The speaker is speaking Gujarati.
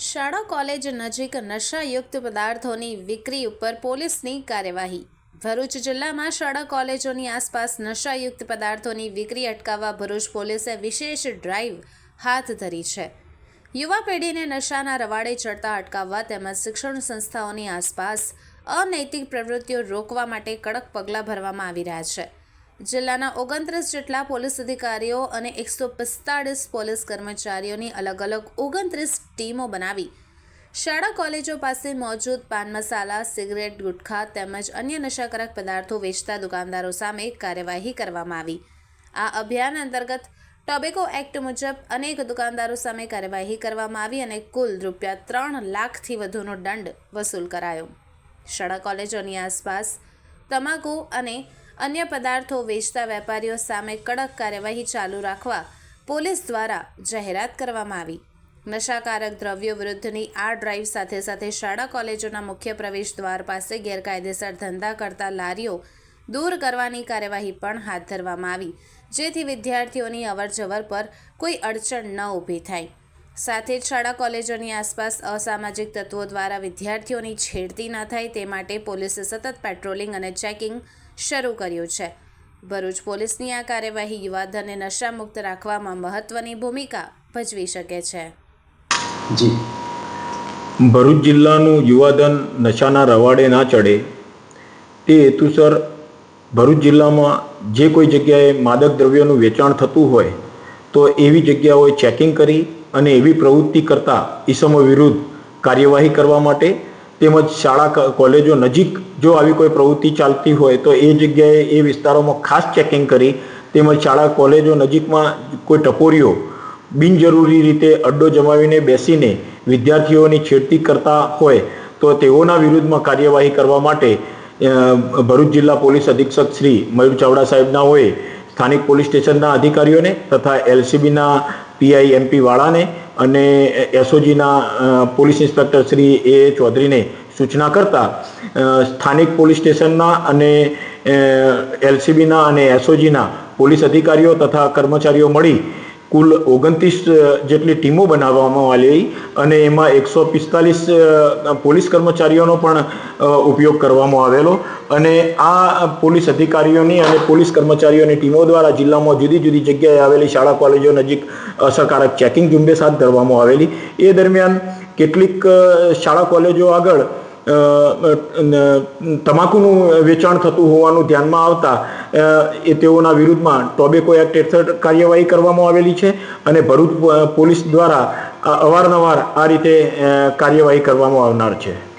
શાળા કોલેજ નજીક નશાયુક્ત પદાર્થોની વિક્રી ઉપર પોલીસની કાર્યવાહી. ભરૂચ જિલ્લામાં શાળા કોલેજોની આસપાસ નશાયુક્ત પદાર્થોની વિક્રી અટકાવવા ભરૂચ પોલીસે વિશેષ ડ્રાઈવ હાથ ધરી છે. યુવા પેઢીને નશાના રવાડે ચડતા અટકાવવા તેમજ શિક્ષણ સંસ્થાઓની આસપાસ અનૈતિક પ્રવૃત્તિઓ રોકવા માટે કડક પગલાં ભરવામાં આવી રહ્યા છે. જિલ્લાના ઓગણત્રીસ જેટલા પોલીસ અધિકારીઓ અને એકસો પિસ્તાળીસ પોલીસ કર્મચારીઓની અલગ અલગ ઓગણત્રીસ ટીમો બનાવી. શાળા કોલેજો પાસે મોજૂદ પાન મસાલા, સિગરેટ, ગુટખા તેમજ અન્ય નશાકારક પદાર્થો વેચતા દુકાનદારો સામે કાર્યવાહી કરવામાં આવી. આ અભિયાન અંતર્ગત ટોબેકો એક્ટ મુજબ અનેક દુકાનદારો સામે કાર્યવાહી કરવામાં આવી અને કુલ રૂપિયા ત્રણ લાખથી વધુનો દંડ વસૂલ કરાયો. શાળા કોલેજોની આસપાસ તમાકુ અને અન્ય પદાર્થો વેચતા વેપારીઓ સામે કડક કાર્યવાહી ચાલુ રાખવા પોલીસ દ્વારા જાહેરાત કરવામાં આવી. નશાકારક દ્રવ્યો વિરુદ્ધની આ ડ્રાઈવ સાથે સાથે શાળા કોલેજોના મુખ્ય પ્રવેશ દ્વાર પાસે ગેરકાયદેસર ધંધા કરતા લારીઓ દૂર કરવાની કાર્યવાહી પણ હાથ ધરવામાં આવી, જેથી વિદ્યાર્થીઓની અવરજવર પર કોઈ અડચણ ન ઊભી થાય. સાથે જ શાળા કોલેજોની આસપાસ અસામાજિક તત્વો દ્વારા વિદ્યાર્થીઓની છેડતી ન થાય તે માટે પોલીસે સતત પેટ્રોલિંગ અને ચેકિંગ શરૂ કર્યું છે. ભરૂચ પોલીસની આ કાર્યવાહી યુવાધનને નશામુક્ત રાખવામાં મહત્વની ભૂમિકા ભજવી શકે છે. જી. ભરૂચ જિલ્લાનું યુવાધન નશાના રવાડે ના ચડે તે હેતુસર ભરૂચ જિલ્લામાં જે કોઈ જગ્યાએ માદક દ્રવ્યોનું વેચાણ થતું હોય તો એવી જગ્યાઓએ ચેકિંગ કરી અને એવી પ્રવૃત્તિ કરતા ઈસમો વિરુદ્ધ કાર્યવાહી કરવા માટે તેમજ શાળા કોલેજો નજીક જો આવી કોઈ પ્રવૃત્તિ ચાલતી હોય તો એ જગ્યાએ એ વિસ્તારોમાં ખાસ ચેકિંગ કરી તેમજ શાળા, કોલેજો નજીકમાં કોઈ ટપોરીઓ બિનજરૂરી રીતે અડ્ડો જમાવીને બેસીને વિદ્યાર્થીઓની છેડતી કરતા હોય તો તેઓના વિરુદ્ધમાં કાર્યવાહી કરવા માટે ભરૂચ જિલ્લા પોલીસ અધિક્ષક શ્રી મયુર ચાવડા સાહેબના હોય, સ્થાનિક પોલીસ સ્ટેશનના અધિકારીઓને તથા એલસીબીના પીઆઈ એમપી વાળાને અને એસઓજીના પોલીસ ઇન્સ્પેક્ટર શ્રી એ ચૌધરીને સૂચના કરતા સ્થાનિક પોલીસ સ્ટેશનના અને એલસીબીના અને એસઓજીના પોલીસ અધિકારીઓ તથા કર્મચારીઓ મળી કુલ ઓગણત્રીસ જેટલી ટીમો બનાવવામાં આવી અને એમાં એકસો પિસ્તાલીસ પોલીસ કર્મચારીઓનો પણ ઉપયોગ કરવામાં આવેલો અને આ પોલીસ અધિકારીઓની અને પોલીસ કર્મચારીઓની ટીમો દ્વારા જિલ્લામાં જુદી જુદી જગ્યાએ આવેલી શાળા, કોલેજો નજીક અસરકારક ચેકિંગ ઝુંબેશ હાથ ધરવામાં આવેલી. એ દરમિયાન કેટલીક શાળા, કોલેજો આગળ તમાકુનું વેચાણ થતું હોવાનું ધ્યાનમાં આવતા એ તેઓના વિરુદ્ધમાં ટોબેકો એક્ટ હેઠળ કાર્યવાહી કરવામાં આવેલી છે અને ભરૂચ પોલીસ દ્વારા અવારનવાર આ રીતે કાર્યવાહી કરવામાં આવનાર છે.